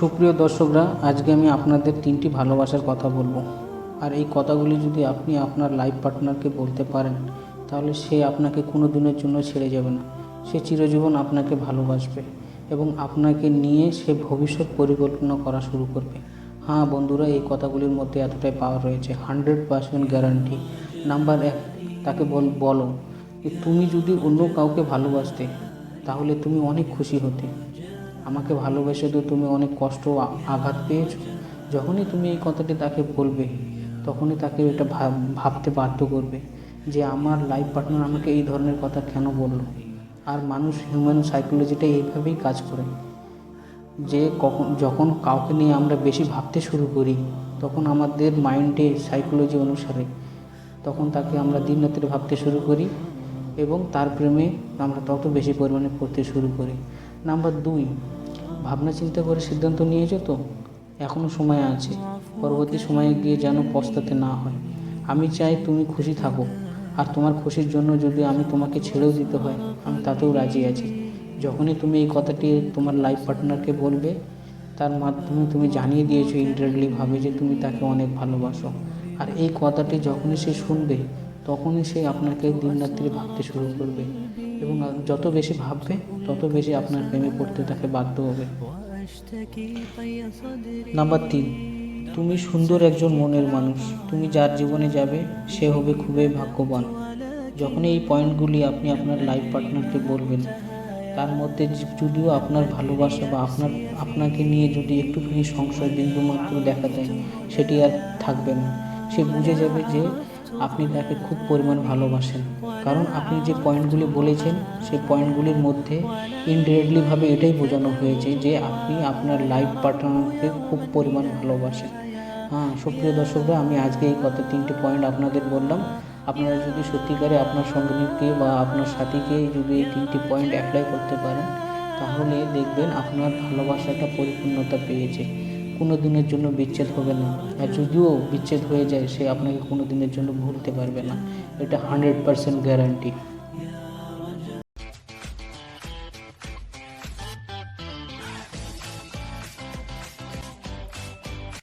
সুপ্রিয় দর্শকরা, আজকে আমি আপনাদের তিনটি ভালোবাসার কথা বলব। আর এই কথাগুলি যদি আপনি আপনার লাইফ পার্টনারকে বলতে পারেন, তাহলে সে আপনাকে কোনো দিনের জন্য ছেড়ে যাবে না। সে চিরজীবন আপনাকে ভালোবাসবে এবং আপনাকে নিয়ে সে ভবিষ্যৎ পরিকল্পনা করা শুরু করবে। হ্যাঁ বন্ধুরা, এই কথাগুলির মধ্যে এতটাই পাওয়ার রয়েছে হান্ড্রেড পার্সেন্ট গ্যারান্টি নাম্বার এক, তাকে বল, বলো তুমি যদি অন্য কাউকে ভালোবাসতে, তাহলে তুমি অনেক খুশি হতে। আমাকে ভালোবেসে তো তুমি অনেক কষ্ট আঘাত পেয়েছ। যখনই তুমি এই কথাটি তাকে বলবে, তখনই তাকে এটা ভাব- ভাবতে বাধ্য করবে যে আমার লাইফ পার্টনার আমাকে এই ধরনের কথা কেন বলল। আর মানুষ হিউম্যান সাইকোলজিটা এইভাবেই কাজ করে। যে কখন, যখন কাউকে নিয়ে আমরা বেশি ভাবতে শুরু করি, তখন আমাদের মাইন্ডে সাইকোলজি অনুসারে তখন তাকে আমরা দিন রাত্রে ভাবতে শুরু করি এবং তার প্রেমে আমরা তত বেশি পরিমাণে পড়তে শুরু করি। নাম্বার দুই, ভাবনা চিন্তা করে সিদ্ধান্ত নিয়েছো তো? এখনও সময় আছে। পরবর্তী সময়ে গিয়ে যেন পস্তাতে না হয়। আমি চাই তুমি খুশি থাকো। আর তোমার খুশির জন্য যদি আমি তোমাকে ছেড়েও দিতে হয়, আমি তাতেও রাজি আছি। যখনই তুমি এই কথাটি তোমার লাইফ পার্টনারকে বলবে, তার মাধ্যমে তুমি জানিয়ে দিয়েছ ইন্টারলিভাবে যে তুমি তাকে অনেক ভালোবাসো। আর এই কথাটি যখনই সে শুনবে তখনই সে আপনাকে দিন রাত্রি ভাবতে শুরু করবে। এবং যত বেশি ভাববে, তত বেশি আপনার প্রেমে পড়তে তাকে বাধ্য হবে। নাম্বার তিন, তুমি সুন্দর একজন মনের মানুষ। তুমি যার জীবনে যাবে, সে হবে খুবই ভাগ্যবান। যখন এই পয়েন্টগুলি আপনি আপনার লাইফ পার্টনারকে বলবেন, তার মধ্যে যদিও আপনার ভালোবাসা বা আপনার, আপনাকে নিয়ে যদি একটুখানি সংশয় বিন্দু মাত্র দেখা দেয় সেটি আর থাকবে না। সে বুঝে যাবে যে আপনি তাকে খুব পরিমাণ ভালোবাসেন। কারণ আপনি যে পয়েন্টগুলি বলেছেন সেই পয়েন্টগুলির মধ্যে ইনডিরেক্টলিভাবে এটাই বোঝানো হয়েছে যে আপনি আপনার লাইফ পার্টনারকে খুব পরিমাণ ভালোবাসেন। হ্যাঁ সুপ্রিয় দর্শকরা, আমি আজকে এই কথা তিনটে পয়েন্ট আপনাদের বললাম। আপনারা যদি সত্যিকারে আপনার সঙ্গীকে বা আপনার সাথীকে যদি এই তিনটি পয়েন্ট অ্যাপ্লাই করতে পারেন, তাহলে দেখবেন আপনার ভালোবাসাটা পরিপূর্ণতা পেয়েছে। কোনো দিনের জন্য বিচ্ছেদ হবে না। আর যদিও বিচ্ছেদ হয়ে যায়, সে আপনাকে কোনো দিনের জন্য ভুলতে পারবে না। এটা হান্ড্রেড পারসেন্ট গ্যারান্টি